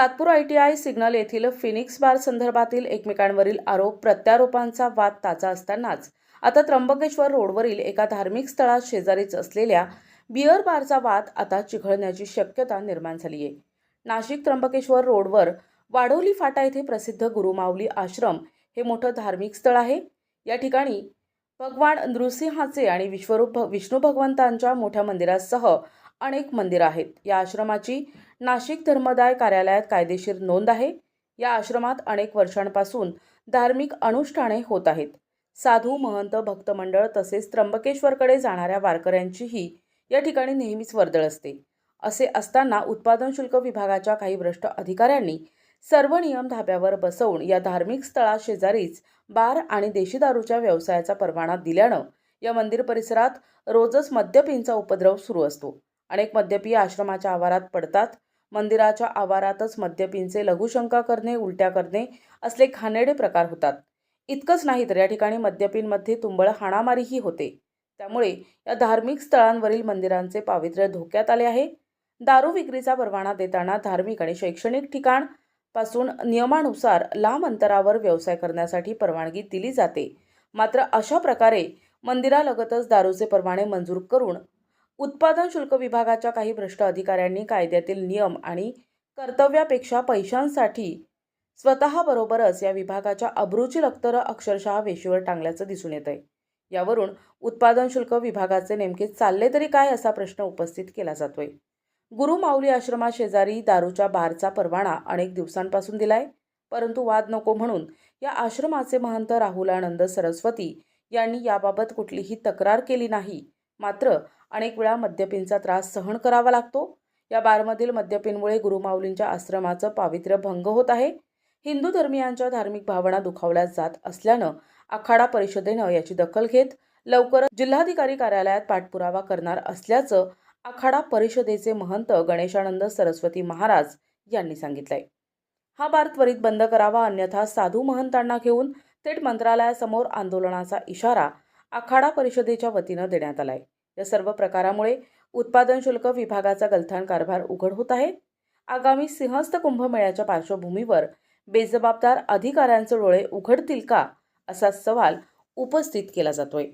Satpur I T I signal येथील Phoenix bar संदर्भातील एकमेकांवरील आरोप प्रत्यारोपांचा वाद ताजा असतानाच आता त्र्यंबकेश्वर रोडवरील एका धार्मिक स्थळात शेजारीच असलेल्या बिअर बारचा वाद आता चिघळण्याची शक्यता निर्माण झाली आहे नाशिक त्र्यंबकेश्वर रोडवर वाडोली फाटा येथे प्रसिद्ध गुरुमाऊली आश्रम हे मोठं धार्मिक स्थळ आहे. या ठिकाणी भगवान नृसिंहाचे आणि विश्वरूप भ- विष्णू भगवंतांच्या मोठ्या मंदिरासह अनेक मंदिरं आहेत. या आश्रमाची नाशिक धर्मदाय कार्यालयात कायदेशीर नोंद आहे. या आश्रमात अनेक वर्षांपासून धार्मिक अनुष्ठाने होत आहेत. साधू महंत भक्तमंडळ तसेच त्र्यंबकेश्वरकडे जाणाऱ्या वारकऱ्यांचीही या ठिकाणी नेहमीच वर्दळ असते. असे असताना उत्पादन शुल्क विभागाच्या काही भ्रष्ट अधिकाऱ्यांनी सर्व नियम धाब्यावर बसवून या धार्मिक स्थळाशेजारीच बार आणि देशी दारूच्या व्यवसायाचा परवाना दिल्यानं या मंदिर परिसरात रोजच मद्यपींचा उपद्रव सुरू असतो. अनेक मद्यपी आश्रमाच्या आवारात पडतात. मंदिराच्या आवारातच मद्यपींचे लघुशंका करणे उलट्या करणे असले खानेडे प्रकार होतात. इतकंच नाही तर या ठिकाणी मद्यपींमध्ये तुंबळ हाणामारीही होते. त्यामुळे या धार्मिक स्थळांवरील मंदिरांचे पावित्र्य धोक्यात आले आहे. दारू विक्रीचा परवाना देताना धार्मिक आणि शैक्षणिक ठिकाणपासून नियमानुसार लांब अंतरावर व्यवसाय करण्यासाठी परवानगी दिली जाते. मात्र अशा प्रकारे मंदिरालगतच दारूचे परवाने मंजूर करून उत्पादन शुल्क विभागाच्या काही भ्रष्ट अधिकाऱ्यांनी कायद्यातील नियम आणि कर्तव्यापेक्षा पैशांसाठी स्वतःबरोबरच या विभागाच्या अब्रूची लक्तरं अक्षरशः वेशीवर टांगल्याचं दिसून येत आहे यावरून उत्पादन शुल्क विभागाचे नेमके चालले तरी काय असा प्रश्न उपस्थित केला जातोय. गुरु माऊली आश्रमाशेजारी दारूच्या बारचा परवाना अनेक दिवसांपासून दिलाय परंतु वाद नको म्हणून या आश्रमाचे महंत राहुलानंद सरस्वती यांनी याबाबत कुठलीही तक्रार केली नाही. मात्र अनेक वेळा मद्यपींचा त्रास सहन करावा लागतो. या बारमधील मद्यपींमुळे गुरुमाऊलींच्या आश्रमाचं पावित्र्य भंग होत आहे. हिंदू धर्मियांच्या धार्मिक भावना दुखावल्या जात असल्यानं आखाडा परिषदेनं याची दखल घेत लवकरच जिल्हाधिकारी कार्यालयात पाठपुरावा करणार असल्याचं आखाडा परिषदेचे महंत गणेशानंद सरस्वती महाराज यांनी सांगितलंय. हा बार त्वरित बंद करावा अन्यथा साधू महंतांना घेऊन थेट मंत्रालयासमोर आंदोलनाचा इशारा आखाडा परिषदेच्या वतीनं देण्यात आलाय. या सर्व प्रकारामुळे उत्पादन शुल्क विभागाचा गलथान कारभार उघड होत आहे. आगामी सिंहस्थ कुंभमेळ्याच्या पार्श्वभूमीवर बेजबाबदार अधिकाऱ्यांचे डोळे उघडतील का असा सवाल उपस्थित केला जातोय.